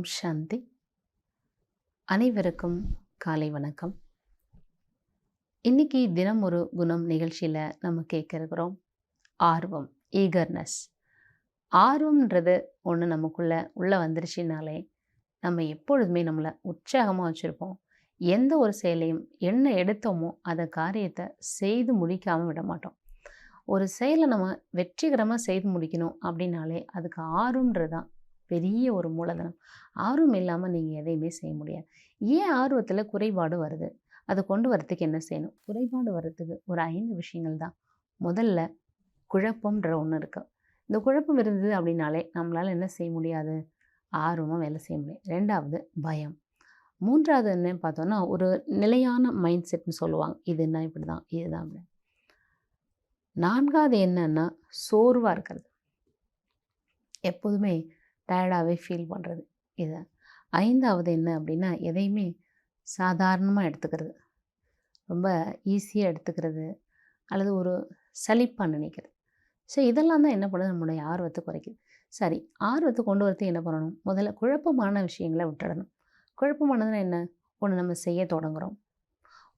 ஓம் சாந்தி. அனைவருக்கும் காலை வணக்கம். இன்னைக்கு தினம் ஒரு குணம் நிகழ்ச்சியில் நம்ம கேட்க ஆர்வம் ஈகர்னஸ் ஆர்வம்ன்றது ஒன்று நமக்குள்ள உள்ளே வந்துருச்சுனாலே நம்ம எப்பொழுதுமே நம்மளை உற்சாகமாக வச்சுருப்போம். எந்த ஒரு செயலையும் என்ன எடுத்தோமோ அதை காரியத்தை செய்து முடிக்காமல் விட மாட்டோம். ஒரு செயலை நம்ம வெற்றிகரமாக செய்து முடிக்கணும் அப்படின்னாலே அதுக்கு ஆர்வம்ன்றது தான் பெரிய ஒரு மூலதனம். ஆர்வம் இல்லாமல் நீங்கள் எதையுமே செய்ய முடியாது. ஏன் ஆர்வத்தில் குறைபாடு வருது? அதை கொண்டு வரத்துக்கு என்ன செய்யணும்? குறைபாடு வர்றதுக்கு ஒரு ஐந்து விஷயங்கள் தான். முதல்ல குழப்பம்ன்ற ஒன்று இருக்குது இந்த குழப்பம் இருந்தது அப்படின்னாலே நம்மளால் என்ன செய்ய முடியாது? ஆர்வமாக வேலை செய்ய முடியும். ரெண்டாவது பயம். மூன்றாவது என்ன பார்த்தோன்னா ஒரு நிலையான மைண்ட் செட்னு சொல்லுவாங்க. இதுன்னா இப்படி தான் இதுதான் அப்படி நான்காவது என்னன்னா சோர்வாக இருக்கிறது. எப்போதுமே டயர்டாகவே ஃபீல் பண்ணுறது இது. ஐந்தாவது என்ன அப்படின்னா எதையுமே சாதாரணமாக எடுத்துக்கிறது. ரொம்ப ஈஸியாக எடுத்துக்கிறது அல்லது ஒரு சலிப்பாக நினைக்கிறது. ஸோ இதெல்லாம் தான் என்ன பண்ணுது? நம்மளுடைய ஆர்வத்தை குறைக்குது. சரி ஆர்வத்தை கொண்டு வரது என்ன பண்ணணும்? முதல்ல குழப்பமான விஷயங்களை விட்டுடணும். குழப்பமானதுன்னா என்ன? ஒன்று நம்ம செய்ய தொடங்குகிறோம்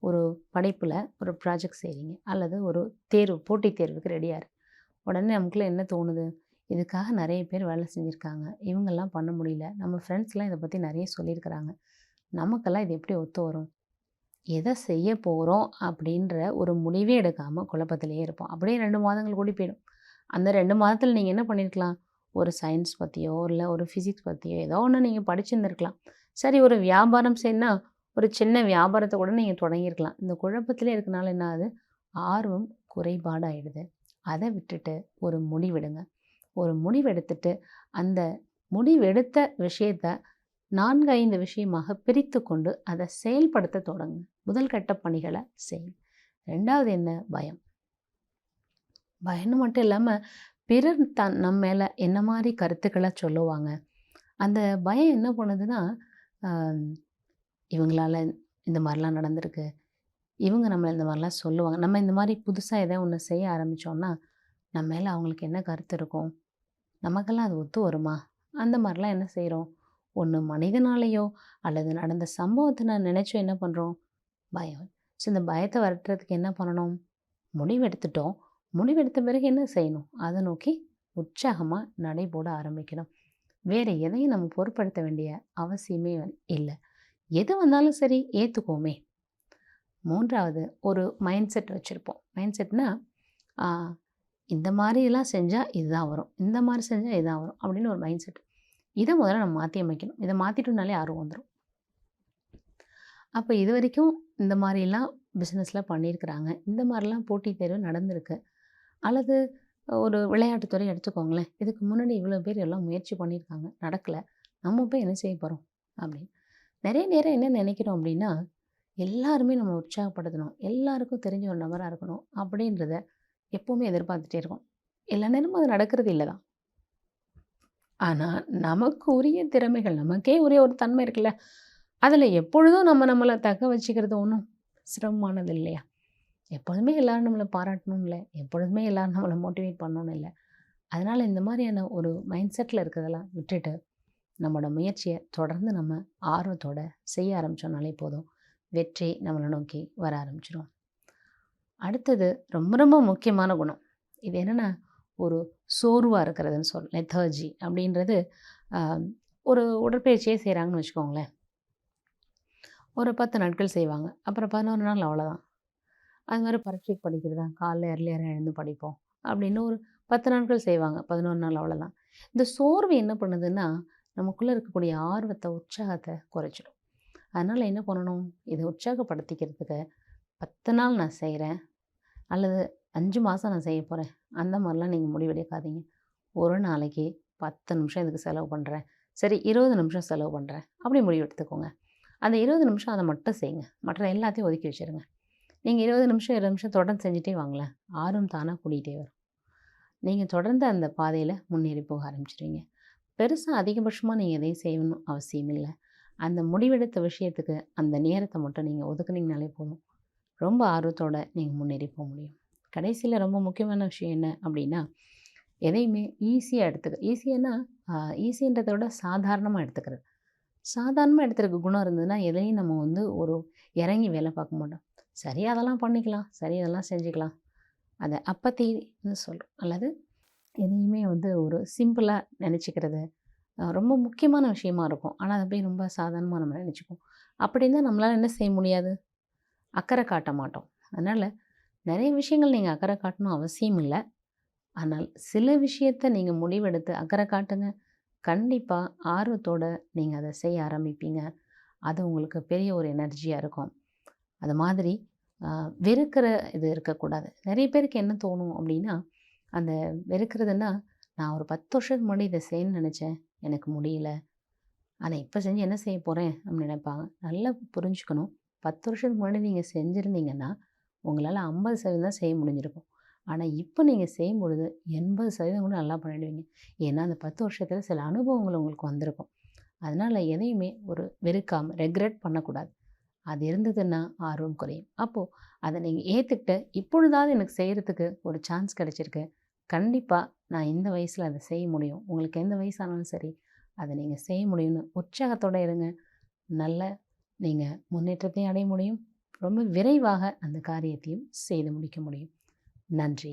ஒரு படைப்பில் ஒரு ப்ராஜெக்ட் செய்கிறீங்க அல்லது ஒரு தேர்வு போட்டித் தேர்வுக்கு ரெடியாக உடனே நமக்குள்ளே என்ன தோணுது? இதுக்காக நிறைய பேர் வேலை செஞ்சுருக்காங்க. இவங்கெல்லாம் பண்ண முடியல. நம்ம ஃப்ரெண்ட்ஸ்லாம் இதை பற்றி நிறைய சொல்லியிருக்கிறாங்க. நமக்கெல்லாம் இது எப்படி ஒத்து வரும்? எதை செய்ய போகிறோம் அப்படின்ற ஒரு முடிவே எடுக்காமல் குழப்பத்திலேயே இருப்போம். அப்படியே ரெண்டு மாதங்கள் கூடி போயிடும். அந்த ரெண்டு மாதத்தில் நீங்கள் என்ன பண்ணியிருக்கலாம் ஒரு சயின்ஸ் பற்றியோ இல்லை ஒரு ஃபிசிக்ஸ் பற்றியோ ஏதோ ஒன்று நீங்கள் படிச்சிருந்துருக்கலாம். சரி ஒரு வியாபாரம் செய்யணும்னா ஒரு சின்ன வியாபாரத்தை கூட நீங்கள் தொடங்கியிருக்கலாம். இந்த குழப்பத்திலே இருக்கனால என்ன ஆகுது? ஆர்வம் குறைபாடாயிடுது. அதை விட்டுட்டு ஒரு முடிவெடுங்க ஒரு முடிவெடுத்துட்டு அந்த முடிவெடுத்த விஷயத்த நான்கு ஐந்து விஷயமாக பிரித்து கொண்டு அதை செயல்படுத்த தொடங்க. முதல் கட்ட பணிகளை செய்யும் ரெண்டாவது என்ன? பயம். பயம்னு மட்டும் இல்லாமல் பிறர் தன் நம்ம மேலே என்ன மாதிரி கருத்துக்களை சொல்லுவாங்க? அந்த பயம் என்ன பண்ணுதுன்னா இவங்களால இந்த மாதிரிலாம் நடந்திருக்கு. இவங்க நம்மளை இந்த மாதிரிலாம் சொல்லுவாங்க. நம்ம இந்த மாதிரி புதுசாக எதாவது ஒன்று செய்ய ஆரம்பித்தோன்னா நம்ம மேலே அவங்களுக்கு என்ன கருத்து இருக்கும்? நமக்கெல்லாம் அது ஒத்து வருமா? அந்த மாதிரிலாம் என்ன செய்கிறோம் ஒன்று மனிதனாலேயோ அல்லது நடந்த சம்பவத்தை நான் நினச்சோ என்ன பண்ணுறோம் பயம். ஸோ இந்த பயத்தை வரட்டுறதுக்கு என்ன பண்ணணும்? முடிவெடுத்துட்டோம். முடிவெடுத்த பிறகு என்ன செய்யணும்? அதை நோக்கி உற்சாகமாக நடைபோட ஆரம்பிக்கணும். வேறு எதையும் நம்ம பொருட்படுத்த வேண்டிய அவசியமே இல்லை. எது வந்தாலும் சரி ஏற்றுக்கோமே மூன்றாவது ஒரு மைண்ட் செட் வச்சுருப்போம். மைண்ட் செட்னால் இந்த மாதிரிலாம் செஞ்சால் இதுதான் வரும். இந்த மாதிரி செஞ்சால் இதுதான் வரும் அப்படின்னு ஒரு மைண்ட் செட் இதை முதல்ல நம்ம மாற்றி அமைக்கணும். இதை மாற்றிட்டோம்னாலே ஆர்வம் வந்துடும் அப்போ இது வரைக்கும் இந்த மாதிரிலாம் பிஸ்னஸில் பண்ணியிருக்கிறாங்க. இந்த மாதிரிலாம் போட்டித் தேர்வு நடந்திருக்கு. அல்லது ஒரு விளையாட்டுத்துறை எடுத்துக்கோங்களேன். இதுக்கு முன்னாடி இவ்வளோ பேர் எல்லாம் முயற்சி பண்ணியிருக்காங்க. நடக்கலை. நம்ம போய் என்ன செய்ய போகிறோம் அப்படின்னு. நிறைய நேரம் என்ன நினைக்கிறோம் அப்படின்னா எல்லாருமே நம்ம உற்சாகப்படுத்தணும். எல்லாருக்கும் தெரிஞ்ச ஒரு நபராக இருக்கணும் அப்படின்றத எப்போவுமே எதிர்பார்த்துட்டே இருக்கோம் எல்லா நேரமும் அது நடக்கிறது இல்லை தான். ஆனால் நமக்கு உரிய திறமைகள் நமக்கே உரிய ஒரு தன்மை இருக்குல்ல அதில் எப்பொழுதும் நம்ம நம்மளை தக்க வச்சுக்கிறது ஒன்றும் சிரமமானது இல்லையா? எப்பொழுதுமே எல்லோரும் நம்மளை பாராட்டணும் இல்லை எப்பொழுதுமே எல்லோரும் நம்மளை மோட்டிவேட் பண்ணணும் இல்லை. அதனால் இந்த மாதிரியான ஒரு மைண்ட் செட்டில் இருக்கிறதெல்லாம் விட்டுட்டு நம்மளோட முயற்சியை தொடர்ந்து நம்ம ஆர்வத்தோட செய்ய ஆரம்பித்தோம்னாலே போதும். வெற்றி நம்மளை நோக்கி வர ஆரம்பிச்சிடும் அடுத்தது ரொம்ப ரொம்ப முக்கியமான குணம். இது என்னென்னா ஒரு சோர்வாக இருக்கிறதுன்னு சொல் லெத்தர்ஜி அப்படின்றது ஒரு உடற்பயிற்சியே செய்கிறாங்கன்னு வச்சுக்கோங்களேன். ஒரு பத்து நாட்கள் செய்வாங்க. அப்புறம் பதினோரு நாள் அவ்வளோதான் அது மாதிரி பரீட்சைக்கு படிக்கிறதா? காலைல எர்லியராக எழுந்து படிப்போம் அப்படின்னு ஒரு பத்து நாட்கள் செய்வாங்க. பதினோரு நாள் அவ்வளோதான் இந்த சோர்வு என்ன பண்ணுதுன்னா நமக்குள்ளே இருக்கக்கூடிய ஆர்வத்தை உற்சாகத்தை குறைச்சிடும். அதனால் என்ன பண்ணணும்? இதை உற்சாகப்படுத்திக்கிறதுக்கு பத்து நாள் நான் செய்கிறேன் அல்லது அஞ்சு மாதம் நான் செய்ய போகிறேன் அந்த மாதிரிலாம் நீங்கள் முடிவெடுக்காதீங்க. ஒரு நாளைக்கு பத்து நிமிஷம் இதுக்கு செலவு பண்ணுறேன் சரி இருபது நிமிஷம் செலவு பண்ணுறேன் அப்படி முடிவு எடுத்துக்கோங்க அந்த இருபது நிமிஷம் அதை மட்டும் செய்யுங்க. மற்ற எல்லாத்தையும் ஒதுக்கி வச்சுருங்க. நீங்கள் இருபது நிமிஷம் இருபது நிமிஷம் தொடர்ந்து செஞ்சுட்டே வாங்களேன். ஆர்வம் தானாக கூட்டிகிட்டே வரும். நீங்கள் தொடர்ந்து அந்த பாதையில் முன்னேறி போக ஆரம்பிச்சிடுவீங்க. பெருசாக அதிகபட்சமாக நீங்கள் எதையும் செய்யணும் அவசியம் இல்லை அந்த முடிவெடுத்த விஷயத்துக்கு அந்த நேரத்தை மட்டும் நீங்கள் ஒதுக்குனீங்கனாலே போதும். ரொம்ப ஆர்வத்தோடு நீங்கள் முன்னேறி போக முடியும் கடைசியில் ரொம்ப முக்கியமான விஷயம் என்ன அப்படின்னா எதையுமே ஈஸியாக எடுத்துக்க ஈஸியானா ஈஸின்றதை விட சாதாரணமாக எடுத்துக்கிறது சாதாரணமாக எடுத்துருக்க குணம் இருந்ததுன்னா, எதையும் நம்ம வந்து ஒரு இறங்கி வேலை பார்க்க மாட்டோம். சரி அதெல்லாம் பண்ணிக்கலாம். சரி அதெல்லாம் செஞ்சுக்கலாம். அதை அப்பத்தின்னு சொல்கிறோம் அல்லது எதையுமே வந்து ஒரு சிம்பிளாக நினச்சிக்கிறது ரொம்ப முக்கியமான விஷயமா இருக்கும். ஆனால் அதை போய் ரொம்ப சாதாரணமாக நம்ம நெனச்சுக்குவோம். அப்படி இருந்தால் நம்மளால் என்ன செய்ய முடியாது? அக்கறை காட்ட மாட்டோம். அதனால் நிறைய விஷயங்கள் நீங்கள் அக்கறை காட்டணும் அவசியம் இல்லை ஆனால் சில விஷயத்த நீங்கள் முடிவெடுத்து அக்கறை காட்டுங்க. கண்டிப்பாக ஆர்வத்தோட நீங்கள் அதை செய்ய ஆரம்பிப்பீங்க. அது உங்களுக்கு பெரிய ஒரு எனர்ஜியாக இருக்கும். அது மாதிரி வெறுக்கிற இது இருக்கக்கூடாது. நிறைய பேருக்கு என்ன தோணும் அப்படின்னா அந்த வெறுக்கிறதுன்னா, நான் ஒரு 10 வருஷத்துக்கு முன்னாடி இதை செய்யணும்னு நினச்சேன் எனக்கு முடியல. ஆனால் இப்போ செஞ்சு என்ன செய்ய போகிறேன் அப்படின்னு நினைப்பாங்க நல்லா புரிஞ்சுக்கணும். 10 வருஷத்துக்கு முன்னாடி நீங்கள் செஞ்சுருந்தீங்கன்னா உங்களால் ஐம்பது சதவீதம் தான் செய்ய முடிஞ்சிருக்கும். ஆனால் இப்போ நீங்கள் செய்யும் செய்யும்பொழுது 80% கூட நல்லா பண்ணிடுவீங்க. ஏன்னா, அந்த பத்து வருஷத்தில் சில அனுபவங்கள் உங்களுக்கு வந்திருக்கும். அதனால் எதையுமே ஒரு வெறுக்காமல் ரெக்ரெட் பண்ணக்கூடாது. அது இருந்ததுன்னா ஆர்வம் குறையும். அப்போது அதை நீங்கள் ஏத்துக்கிட்டு, இப்பொழுதாவது எனக்கு செய்கிறதுக்கு ஒரு சான்ஸ் கிடச்சிருக்கு கண்டிப்பாக நான் இந்த வயசில் அதை செய்ய முடியும். உங்களுக்கு எந்த வயசானாலும் சரி, அதை நீங்கள் செய்ய முடியும்னு உற்சாகத்தோடு இருங்க. நல்ல நீங்கள் முன்னேற்றத்தையும் அடைய முடியும். ரொம்ப விரைவாக அந்த காரியத்தையும் செய்து முடிக்க முடியும். நன்றி.